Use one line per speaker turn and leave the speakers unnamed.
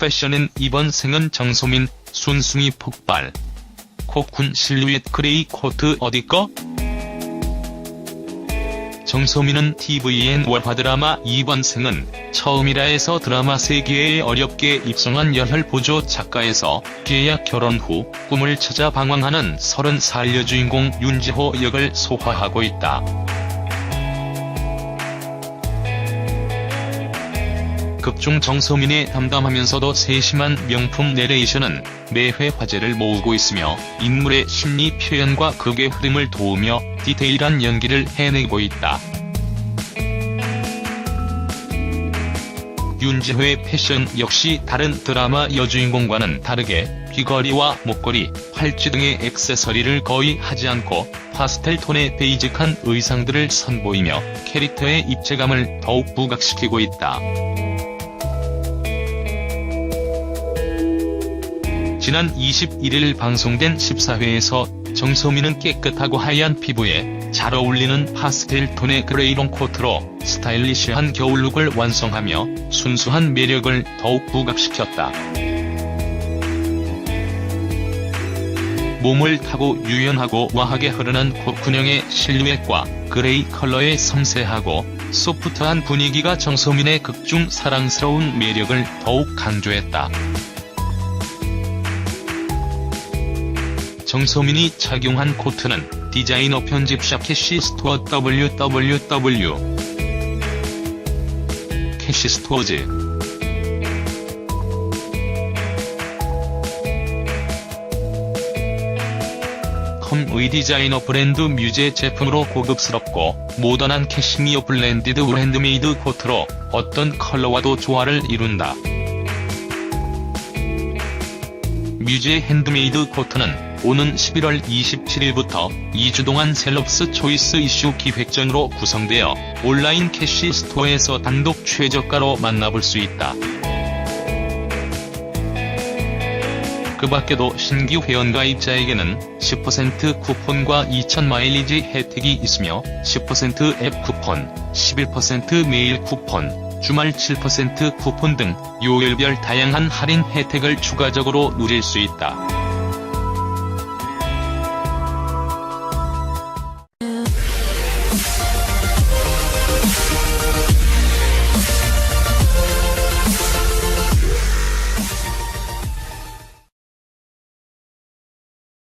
패션엔 이번 생은 정소민, 순순히 폭발. 코쿤 실루엣 그레이 코트 어디 거? 정소민은 TVN 월화 드라마 이번 생은 처음이라 해서 드라마 세계에 어렵게 입성한 열혈 보조 작가에서 계약 결혼 후 꿈을 찾아 방황하는 30살 여주인공 윤지호 역을 소화하고 있다. 극중 정소민에 담담하면서도 세심한 명품 내레이션은 매회 화제를 모으고 있으며 인물의 심리 표현과 극의 흐름을 도우며 디테일한 연기를 해내고 있다. 윤지호의 패션 역시 다른 드라마 여주인공과는 다르게 귀걸이와 목걸이, 팔찌 등의 액세서리를 거의 하지 않고 파스텔 톤의 베이직한 의상들을 선보이며 캐릭터의 입체감을 더욱 부각시키고 있다. 지난 21일 방송된 14회에서 정소민은 깨끗하고 하얀 피부에 잘 어울리는 파스텔 톤의 그레이롱 코트로 스타일리시한 겨울 룩을 완성하며 순수한 매력을 더욱 부각시켰다. 몸을 타고 유연하고 와하게 흐르는 코쿤형의 실루엣과 그레이 컬러의 섬세하고 소프트한 분위기가 정소민의 극중 사랑스러운 매력을 더욱 강조했다. 정소민이 착용한 코트는 디자이너 편집샵 캐시 스토어 www 캐시 스토어즈 컴의 디자이너 브랜드 뮤제 제품으로 고급스럽고 모던한 캐시미어 블렌디드 핸드메이드 코트로 어떤 컬러와도 조화를 이룬다. 뮤제 핸드메이드 코트는 오는 11월 27일부터 2주 동안 셀럽스 초이스 이슈 기획전으로 구성되어 온라인 캐시 스토어에서 단독 최저가로 만나볼 수 있다. 그 밖에도 신규 회원 가입자에게는 10% 쿠폰과 2000 마일리지 혜택이 있으며 10%앱 쿠폰, 11% 메일 쿠폰, 주말 7% 쿠폰 등 요일별 다양한 할인 혜택을 추가적으로 누릴 수 있다.